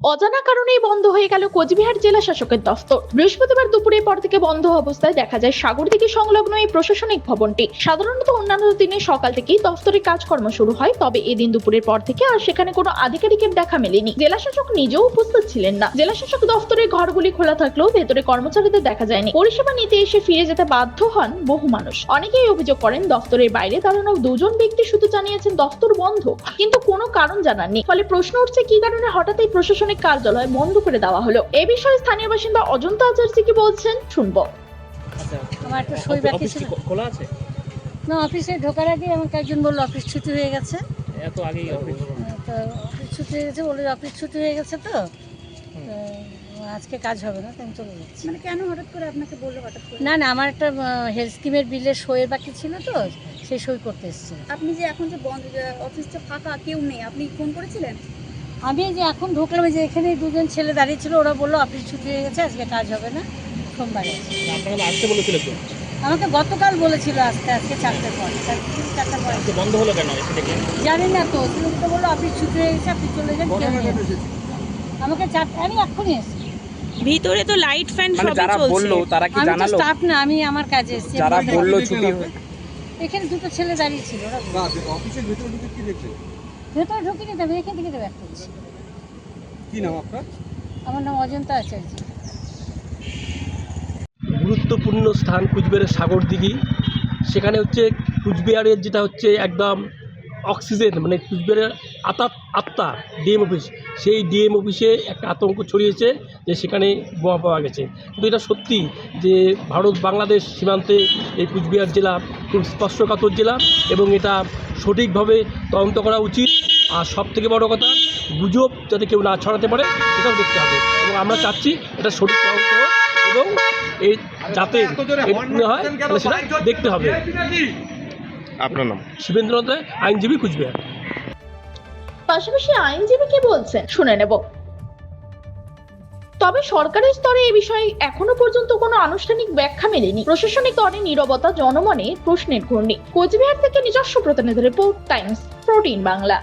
অজানা কারণেই বন্ধ হয়ে গেল কোচবিহার জেলা শাসকের দফতর। বৃহস্পতিবার দুপুরের পর থেকে বন্ধ অবস্থায় দেখা যায় সাগরদিঘি সংলগ্ন এই প্রশাসনিক ভবনটি। সাধারণত অন্যান্য দিনে সকাল থেকেই দফতরে কাজকর্ম শুরু হয়, তবে এদিন দুপুরের পর থেকে আর সেখানে কোনো আধিকারিকের দেখা মেলেনি। জেলা শাসক নিজেও উপস্থিত ছিলেন না। জেলা শাসক দফতরের ঘরগুলি খোলা থাকলেও ভেতরে কর্মচারীদের দেখা যায়নি। পরিষেবা নিতে এসে ফিরে যেতে বাধ্য হন বহু মানুষ। অনেকেই অভিযোগ করেন দফতরের বাইরে দাঁড়ানো দুজন ব্যক্তি শুধু জানিয়েছেন দফতর বন্ধ, কিন্তু কোনো কারণ জানাননি। ফলে প্রশ্ন উঠছে, কি কারণে হঠাৎ এই প্রশাসনিক কার্যালয় বন্ধ করে দেওয়া হলো। এ বিষয়ে স্থানীয় বাসিন্দা অজন্তা আচার্য কি বলছেন? শুনব। আমার একটা সই বাকি ছিল খোলা আছে? না অফিসে ঢোকার আগে আমাকে একজন বলল অফিস ছুটি হয়ে গেছে। এত আগেই অফিস তো অফিস ছুটি হয়ে গেছে বলে অফিস ছুটি হয়ে গেছে তো? আজকে কাজ হবে না তো আমি চলে যাচ্ছি। মানে কেন হঠাৎ করে আপনাকে বলল হঠাৎ করে? না না আমার একটা হেলথ স্কিমের বিলের সইয়ের বাকি ছিল তো সেই সই করতে এসেছি। আপনি যে এখন যে বন্ধ যে অফিসটা ফাঁকা কেউ নেই আপনি ফোন করেছিলেন? আমি যে এখন ঢুকলাম যে এখানে দুজন ছেলে দাঁড়িয়ে ছিল ওরা বলল অফিস ছুটি হয়ে গেছে আজকে কাজ হবে না সোমবারে আমাকে গতকাল বলেছিল আজকে আজকে চারটের পর চারটে পর। বন্ধ হলো কেন জানি না তো তুমি তো বলল অফিস ছুটি হয়ে গেছে আপনি চলে যান আমাকে চারটে আমি এক্ষুনি এসেছি। ভিতরে তো লাইট ফ্যান মানে সবই যারা বলল তারা কি আমি স্টাফ না আমি আমার কাজে এসেছি যারা বলল ছুটি এখানে দুটো ছেলে দাঁড়িয়ে ছিল ওরা। অফিসের ভেতরে ঢুকে কি দেখছেন ভেতরে ঢুকিনি তবে এখান থেকে তো ব্যাক করছি কি নাম আপনার? আমার নাম অজন্তা আচার্য। গুরুত্বপূর্ণ স্থান কুচবিহারের সাগর দিঘি সেখানে হচ্ছে কুচবিহারের যেটা হচ্ছে একদম অক্সিজেন মানে কুচবিহারের আতা আত্মা ডিএম অফিস সেই ডিএম অফিসে একটা আতঙ্ক ছড়িয়েছে যে সেখানে বোমা পাওয়া গেছে। কিন্তু এটা সত্যি যে ভারত বাংলাদেশ সীমান্তে এই কুচবিহার জেলা খুব স্পর্শকাতর জেলা এবং এটা সঠিকভাবে তদন্ত করা উচিত। আর সব থেকে বড় কথা গুজব যাতে কেউ না ছড়াতে পারে এটাও দেখতে হবে। এবং আমরা চাচ্ছি এটা সঠিক তদন্ত এবং এই যাতে হয় তাহলে সেটা দেখতে হবে। আপনার নাম? শিবেন্দ্রনাথ রায়, আইনজীবী কুচবিহার। পাশাপাশি আইনজীবী কি বলছেন? শুনে নেব। তবে সরকারের স্তরে এই বিষয়ে এখনও পর্যন্ত কোনো আনুষ্ঠানিক ব্যাখ্যা মেলেনি। প্রশাসনিক স্তরে নীরবতা জনমনে প্রশ্নের ঘূর্ণি। কোচবিহার থেকে নিজস্ব প্রতিনিধি রিপোর্ট টাইমস প্রোটিন বাংলা।